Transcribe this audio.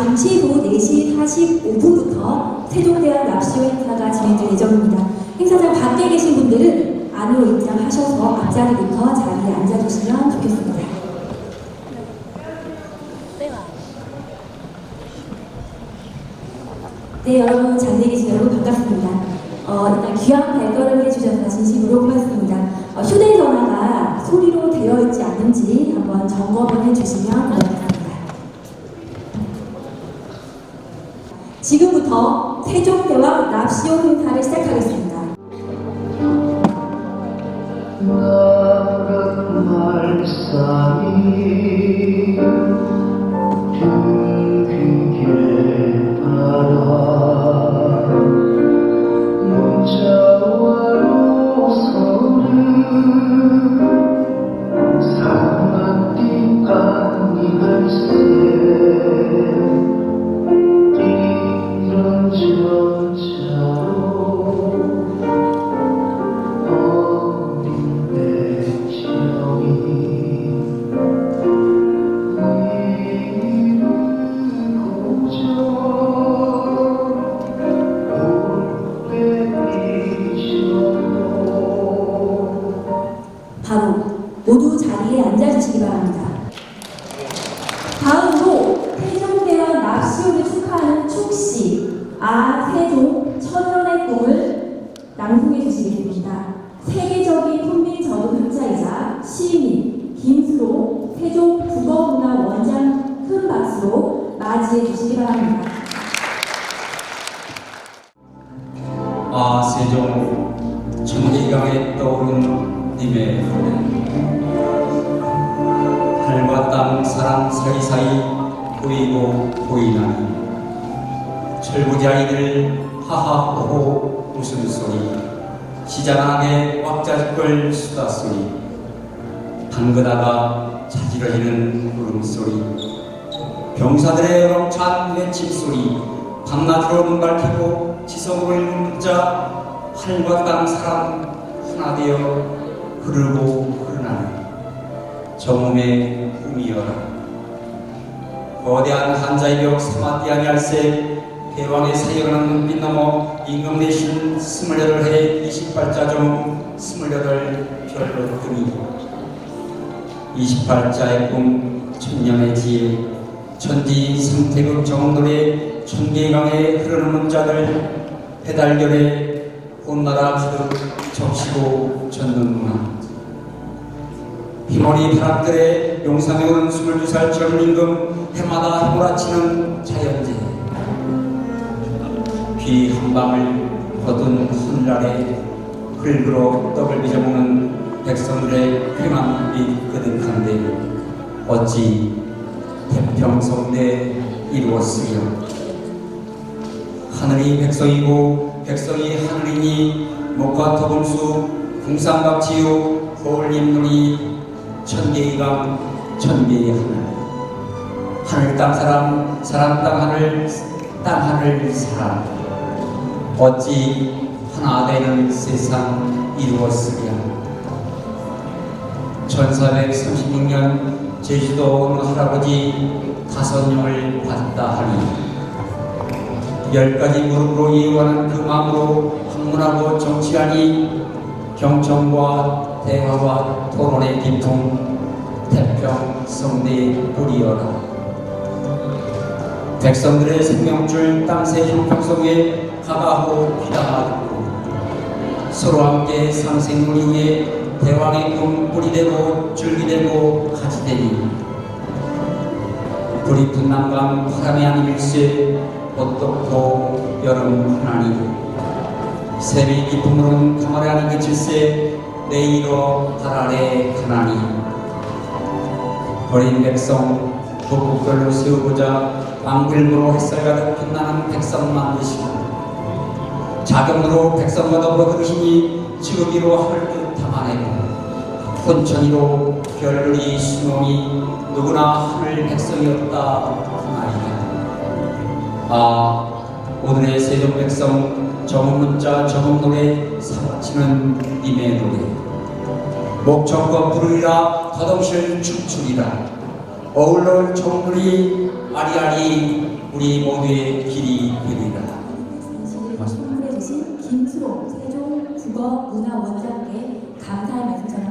잠시 후 4시 45분부터 세종대왕 납시오 행사가 진행될 예정입니다. 행사장 밖에 계신 분들은 안으로 입장하셔서 앞자리부터 자리에 앉아주시면 좋겠습니다. 네, 여러분 자리에 계신 여러분 반갑습니다. 어, 일단 귀한 발걸음 해주셔서 진심으로 고맙습니다. 어, 휴대전화가 소리로 되어 있지 않은지 한번 점검을 해주시면 지금부터 세종대왕 납시오 행사를 시작하겠습니다. 나간 말싸이 다음으로 세종대왕 납시오를 축하하는 축시 아 세종 천년의 꿈을 낭송해 주시겠습니다. 세계적인 훈민정음 학자이자 시인 김수로 세종 국어문화 원장 큰 박수로 맞이해 주시기 바랍니다. 아 세종 천리강에 떠오른 님의 노래 하늘과 땅 사람 사이사이 보이고 보이나니. 철부자이들 하하호호 웃음 소리. 시장하게 왁자지껄 수다 소리. 방긋하가 자지러지는 울음소리. 병사들의 영찬 외침 소리. 밤낮으로 눈 밝히고 지성으로 읽는 문자. 하늘과 땅 사람 하나 되어 흐르고 흐르나니 정음의 꿈이여라. 거대한 한자의 벽 사마띠 아니할세 대왕의 사역하는 눈빛 넘어 임금 대신 스물여덟 해 이십팔자 중 스물여덟 별로 뜸이. 28자의 꿈, 천년의 지혜, 천지 상태극 정돌의 천계강에 흐르는 문자들, 해달결에 혼나라 부득 적시고 젖는 문화. 바람들에 용상에 오는 22살 젊은 임금 해마다 휘몰아치는 자연재. 비 한 방울 거둔 훗날에 흙으로 떡을 빚어먹는 백성들의 쾌만 빛 그득한데 어찌 태평성대 이루었으며 하늘이 백성이고 백성이 하늘이니 목과 토금수 궁상각지요 거울님 눈이 천 개의 강 천 개의 하늘. 하늘 땅 사람 사람 땅 하늘 땅 하늘 사람. 어찌 하나 되는 세상 이루었으랴. 1436년 제주도 어느 할아버지 다섯 명을 받다 하니 열 가지 무릎으로 이용하는 그 마음으로 학문하고 정치하니 경청과 대화와 토론의 기풍 태평 성대의 뿌리여라. 백성들의 생명줄 땅새 형평성 위에 가가하고 비담하고 서로 함께 상생물 위에 대왕의 꿈 뿌리 되고 줄기 되고 가지 되니 불이 푼 남강 바람이 아닌 일세 어떻고 여름 하나니 새비 기쁨으로는 가마리 아닌 그칠세 내일로 달 아래 가나니 어린 백성 북북별로 세우고자 왕글무로 햇살 가득 빛나는 백성 만드시고 자경으로 백성과 더불어 그러시니 지극이로 하늘 뜻 담아내고 혼천이로 별이 수명이 누구나 하늘 백성이었다 하나이다. 아 오늘의 세종 백성 정음문자 정음노래 사치는 님의 노래 목청과 부르리라 더덩실 춤추리라 어울러 정글이 아리아리 우리 모두의 길이 되리라. 선물해 주신 김수로 세종 국어문화원장께 감사의 말씀 전합니다.